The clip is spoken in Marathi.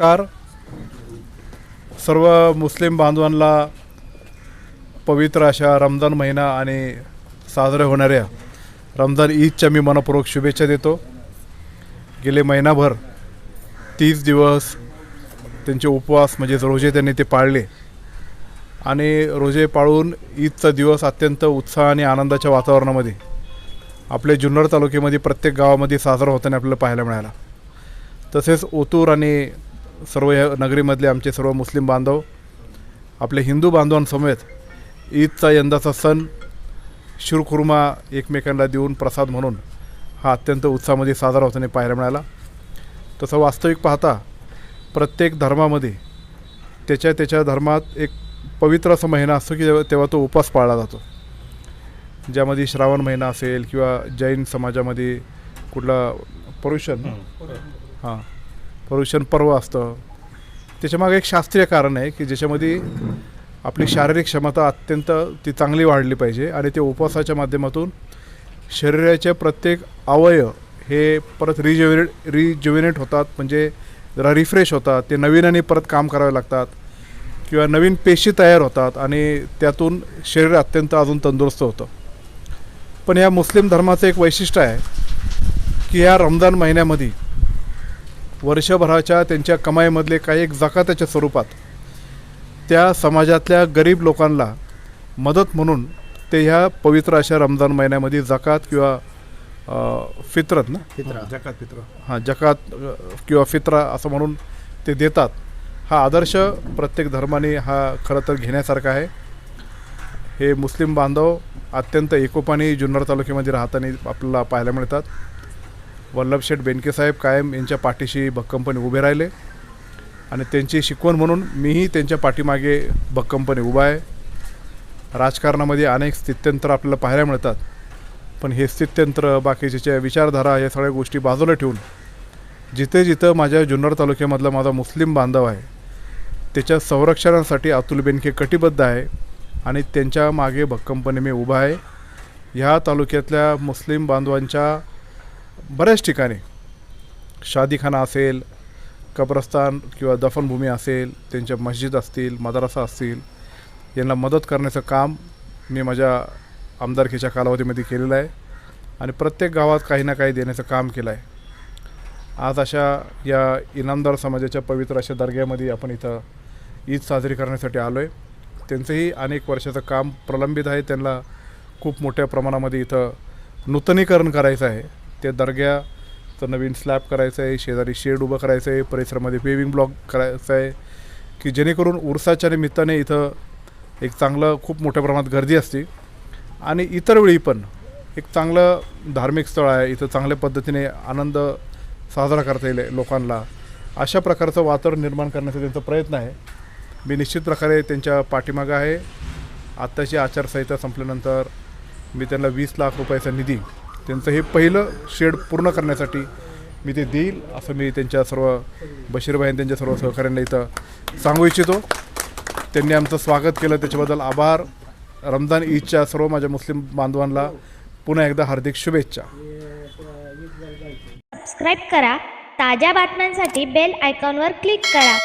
नमस्कार. सर्व मुस्लिम बांधवांना पवित्र अशा रमजान महिना आणि साजऱ्या होणाऱ्या रमजान ईदच्या मी मनपूर्वक शुभेच्छा देतो. गेले महिनाभर तीस दिवस त्यांचे उपवास म्हणजेच रोजे त्यांनी ते पाळले. आणि रोजे पाळून ईदचा दिवस अत्यंत उत्साह आणि आनंदाच्या वातावरणामध्ये आपल्या जुन्नर तालुक्यामध्ये प्रत्येक गावामध्ये साजरा होताना आपल्याला पाहायला मिळाला. तसेच ओतूर आणि सर्व या नगरीमधले आमचे सर्व मुस्लिम बांधव आपले हिंदू बांधवांसमेत ईदचा यंदाचा सण शिरखुर्मा एकमेकांना देऊन प्रसाद म्हणून हा अत्यंत उत्साहामध्ये साजरा होताना पाहायला मिळाला. तसं वास्तविक पाहता प्रत्येक धर्मामध्ये त्याच्या त्याच्या धर्मात एक पवित्र असा महिना असतो की तेव्हा तो उपास पाळला जातो. ज्यामध्ये श्रावण महिना असेल किंवा जैन समाजामध्ये कुठला परुषण हां. प्रदूषण पर्व असतं. त्याच्यामागे एक शास्त्रीय कारण आहे की ज्याच्यामध्ये आपली शारीरिक क्षमता अत्यंत ती चांगली वाढली पाहिजे आणि ते उपवासाच्या माध्यमातून शरीराचे प्रत्येक अवयव हे परत रिज्युविनेट रिज्युविनेट होतात. म्हणजे जरा रिफ्रेश होतात. ते नवीनाने परत काम करावे लागतात. किंवा नवीन पेशी तयार होतात आणि त्यातून शरीर अत्यंत अजून तंदुरुस्त होतं. पण या मुस्लिम धर्माचं एक वैशिष्ट्य आहे की या रमजान महिन्यामध्ये वर्षभराच्या त्यांच्या कमाईमधले काही एक जकाताच्या स्वरूपात त्या समाजातल्या गरीब लोकांना मदत म्हणून ते ह्या पवित्र अशा रमजान महिन्यामध्ये जकात किंवा फित्रत ना? फित्रा. जकात फित्र. हां जकात किंवा फित्रा असं म्हणून ते देतात. हा आदर्श प्रत्येक धर्माने हा खरं तर घेण्यासारखा आहे. हे मुस्लिम बांधव अत्यंत एकोपाने जुन्नर तालुक्यामध्ये राहताना आपल्याला पाहायला मिळतात. वल्लभशेठ बेनकेसाहेब कायम यांच्या पाठीशी भक्कमपणे उभे राहिले. आणि त्यांची शिकवण म्हणून मीही त्यांच्या पाठीमागे भक्कमपणे उभा आहे. राजकारणामध्ये अनेक स्थित्यंत्र आपल्याला पाहायला मिळतात. पण हे स्थित्यंत्र बाकीच्या विचारधारा या सगळ्या गोष्टी बाजूला ठेवून जिथे जिथं माझ्या जुन्नर तालुक्यामधला माझा मुस्लिम बांधव आहे त्याच्या संरक्षणासाठी अतुल बेनके कटिबद्ध आहे आणि त्यांच्या मागे भक्कमपणे मी उभा आहे. ह्या तालुक्यातल्या मुस्लिम बांधवांच्या बऱ्याच ठिकाणी. शादीखाना असेल कब्रस्तान किंवा दफनभूमी असेल त्यांच्या मस्जिद असतील मदरसा असतील यांना मदत करण्याचं काम मी माझ्या आमदारकीच्या कालावधीमध्ये केलेलं आहे आणि प्रत्येक गावात काही ना काही देण्याचं काम केलं आहे. आज अशा या इनामदार समाजाच्या पवित्र अशा दर्ग्यामध्ये आपण इथं ईद साजरी करण्यासाठी आलो आहे त्यांचंही अनेक वर्षाचं काम प्रलंबित आहे. त्यांना खूप मोठ्या प्रमाणामध्ये इथं नूतनीकरण करायचं आहे. त्या दर्ग्याचं नवीन स्लॅब करायचं आहे शेजारी शेड उभं करायचं आहे परिसरामध्ये पेविंग ब्लॉक करायचं आहे की जेणेकरून उरसाच्या निमित्ताने इथं एक चांगलं खूप मोठ्या प्रमाणात गर्दी असते. आणि इतर वेळी पण एक चांगलं धार्मिक स्थळ आहे इथं चांगल्या पद्धतीने आनंद साजरा करता येईल लोकांना. अशा प्रकारचं वातावरण निर्माण करण्याचा त्यांचा प्रयत्न आहे. मी निश्चित प्रकारे त्यांच्या पाठीमागं आहे. आत्ताची आचारसंहिता संपल्यानंतर मी त्यांना वीस लाख रुपयाचा निधी त्यांचं हे पहिलं शेड पूर्ण करण्यासाठी मी ते देईल असं मी त्यांच्या सर्व बशीरभाई त्यांच्या सर्व सहकाऱ्यांना इथं सांगू इच्छितो. त्यांनी आमचं स्वागत केलं. त्याच्याबद्दल आभार. रमजान ईदच्या सर्व माझ्या मुस्लिम बांधवांना पुन्हा एकदा हार्दिक शुभेच्छा. सबस्क्राईब करा. ताज्या बातम्यांसाठी बेल आयकॉनवर क्लिक करा.